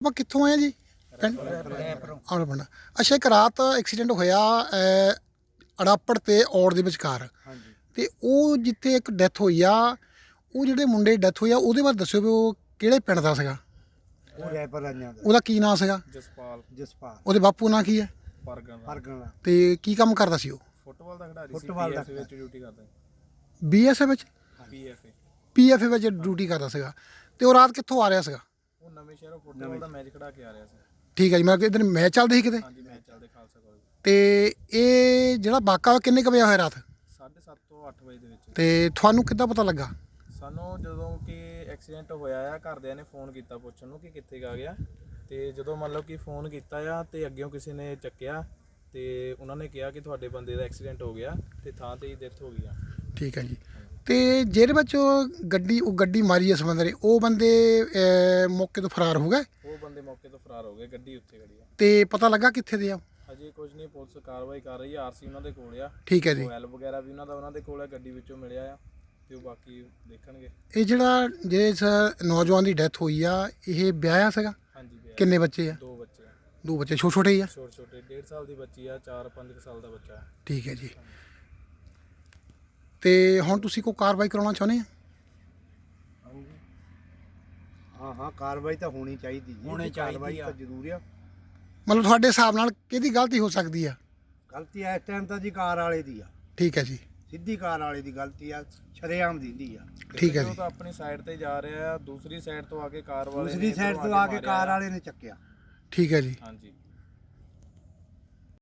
ਆਪਾਂ ਕਿੱਥੋਂ ਆਏ ਜੀ? ਪਿੰਡ ਅੱਛਾ ਇੱਕ ਰਾਤ ਐਕਸੀਡੈਂਟ ਹੋਇਆ ਅੜਾਪੜ ਤੇ ਔੜ ਦੇ ਵਿਚਕਾਰ। ਹਾਂਜੀ। ਤੇ ਉਹ ਜਿੱਥੇ ਇੱਕ ਡੈਥ ਹੋਈ ਆ ਉਹ ਜਿਹੜੇ ਮੁੰਡੇ ਡੈਥ ਹੋਈ ਆ ਉਹਦੇ ਬਾਰੇ ਦੱਸਿਓ ਵੀ ਉਹ ਕਿਹੜੇ ਪਿੰਡ ਦਾ ਸੀਗਾ? ਉਹ ਰੈਪਰ ਦਾ ਉਹਦਾ ਕੀ ਨਾਂ ਸੀਗਾ? ਜਸਪਾਲ। ਜਸਪਾਲ। ਉਹਦੇ ਬਾਪੂ ਨਾਂ ਕੀ ਹੈ ਦਾ ਤੇ ਕੀ ਕੰਮ ਕਰਦਾ ਸੀ ਉਹ? ਫੁੱਟਬਾਲ ਦਾ ਖਿਡਾਰੀ ਸੀ ਫੁੱਟਬਾਲ ਦਾ ਵਿੱਚ ਡਿਊਟੀ ਕਰਦਾ ਬੀਐਸਐਫ ਵਿੱਚ? ਪੀਐਫਏ ਪੀਐਫ ਵਿੱਚ ਡਿਊਟੀ ਕਰਦਾ ਸੀਗਾ। ਤੇ ਉਹ ਰਾਤ ਕਿੱਥੋਂ ਆ ਰਿਹਾ ਸੀਗਾ? ਉਹ ਨਵੇਂ ਸ਼ਹਿਰੋਂ ਫੁੱਟਬਾਲ ਦਾ ਮੈਚ ਖੜਾ ਕੇ ਆ ਰਿਹਾ ਸੀ। ਠੀਕ ਹੈ ਜੀ ਮੈਂ ਕਿ ਇਧਰ ਮੈਚ ਚੱਲਦੇ ਸੀ ਕਿਤੇ? ਹਾਂਜੀ ਮੈਚ ਚੱਲਦੇ ਖਾਲਸਾ ਕਾਲਜ ਤੇ ਇਹ ਜਿਹੜਾ ਵਾਕਾ ਵਾ ਕਿੰਨੇ ਕੁ ਵਜੇ ਹੋਇਆ ਰਾਤ? 7:30 ਤੋਂ 8 ਵਜੇ ਦੇ ਵਿੱਚ। ਤੇ ਤੁਹਾਨੂੰ ਕਿੱਦਾਂ ਪਤਾ ਲੱਗਾ? ਸਾਨੂੰ ਜਦੋਂ ਕਿ ਐਕਸੀਡੈਂਟ ਹੋਇਆ ਆ ਘਰਦਿਆਂ ਨੇ ਫੋਨ ਕੀਤਾ ਪੁੱਛਣ ਨੂੰ ਕਿ ਕਿੱਥੇ ਗਾ ਗਿਆ। ਤੇ ਜਦੋਂ ਮੰਨ ਲਓ ਕਿ ਫੋਨ ਕੀਤਾ ਆ ਤੇ ਅੱਗਿਓਂ ਕਿਸੇ ਨੇ ਚੱਕਿਆ ਤੇ ਉਹਨਾਂ ਨੇ ਕਿਹਾ ਕਿ ਤੁਹਾਡੇ ਬੰਦੇ ਦਾ ਐਕਸੀਡੈਂਟ ਹੋ ਗਿਆ ਤੇ ਥਾਂ ਤੇ ਹੀ ਡੈਥ ਹੋ ਗਈ ਆ। ਠੀਕ ਹੈ ਜੀ। ਤੇ ਜਿਹਦੇ ਵਿੱਚ ਉਹ ਗੱਡੀ ਉਹ ਗੱਡੀ ਮਾਰੀ ਇਸ ਬੰਦੇ ਨੇ। ਉਹ ਬੰਦੇ ਅਹ, ਮੌਕੇ ਤੋਂ ਫਰਾਰ ਹੋ ਗਏ। ਉਹ ਬੰਦੇ ਮੌਕੇ ਤੋਂ ਫਰਾਰ ਹੋ ਗਏ ਗੱਡੀ ਉੱਥੇ ਖੜੀ ਆ। ਤੇ ਪਤਾ ਲੱਗਾ ਕਿੱਥੇ ਦੇ ਆ? ਅਜੇ ਕੁਝ ਨਹੀਂ ਪੁਲਿਸ ਕਾਰਵਾਈ ਕਰ ਰਹੀ ਆ ਆਰਸੀ ਉਹਨਾਂ ਦੇ ਕੋਲ ਆ। ਠੀਕ ਹੈ ਜੀ। ਮੋਬਾਈਲ ਵਗੈਰਾ ਵੀ ਉਹਨਾਂ ਦਾ ਉਹਨਾਂ ਦੇ ਕੋਲ ਹੈ ਗੱਡੀ ਵਿੱਚੋਂ ਮਿਲਿਆ ਆ ਤੇ ਉਹ ਬਾਕੀ ਦੇਖਣਗੇ। ਇਹ ਜਿਹੜਾ ਜਿਸ ਨੌਜਵਾਨ ਦੀ ਡੈਥ ਹੋਈ ਆ ਇਹ ਵਿਆਹਿਆ ਸੀਗਾ? ਹਾਂਜੀ ਕਿੰਨੇ ਬੱਚੇ ਆ? ਦੋ ਬੱਚੇ ਆ। ਦੋ ਬੱਚੇ ਛੋਟੇ ਛੋਟੇ ਹੀ ਆ? ਛੋਟੇ ਛੋਟੇ 1.5 ਸਾਲ ਦੀ ਬੱਚੀ ਆ 4-5 ਸਾਲ ਦਾ ਬੱਚਾ ਠੀਕ ਹੈ ਜੀ। ਤੇ ਹੁਣ ਤੁਸੀਂ ਕੋਈ ਕਾਰਵਾਈ ਕਰਾਉਣਾ ਚਾਹੁੰਦੇ ਆ ਹਾਂ ਹਾਂ ਕਾਰਵਾਈ ਤਾਂ ਹੋਣੀ ਚਾਹੀਦੀ ਜੀ। ਹੋਣੀ ਕਾਰਵਾਈ ਚਾਹੀਦੀ ਆ। ਤਾਂ ਜ਼ਰੂਰੀ ਆ। ਮਤਲਬ ਤੁਹਾਡੇ ਹਿਸਾਬ ਨਾਲ ਕਿਹਦੀ ਗਲਤੀ ਹੋ ਸਕਦੀ ਆ? ਗਲਤੀ ਇਸ ਟਾਈਮ ਤਾਂ ਜੀ ਕਾਰ ਵਾਲੇ ਦੀ ਆ। ਠੀਕ ਹੈ ਜੀ। ਸਿੱਧੀ ਕਾਰ ਵਾਲੇ ਦੀ ਗਲਤੀ ਆ ਸ਼ਰੇਆਮ ਦੀ ਆ। ਠੀਕ ਹੈ ਉਹ ਜੀ। ਤਾਂ ਆਪਣੀ ਸਾਈਡ ਤੇ ਜਾ ਰਿਹਾ ਆ ਦੂਸਰੀ ਸਾਈਡ ਤੋਂ ਆ ਕੇ ਕਾਰ ਵਾਲੇ ਦੂਸਰੀ ਨੇ ਸਾਈਡ ਇੱਧਰੋਂ ਤੋਂ ਆ ਕੇ ਮਾਰਿਆ ਕਾਰ। ਵਾਲੇ ਨੇ ਚੱਕਿਆ। ਠੀਕ ਹੈ ਜੀ। ਹਾਂਜੀ।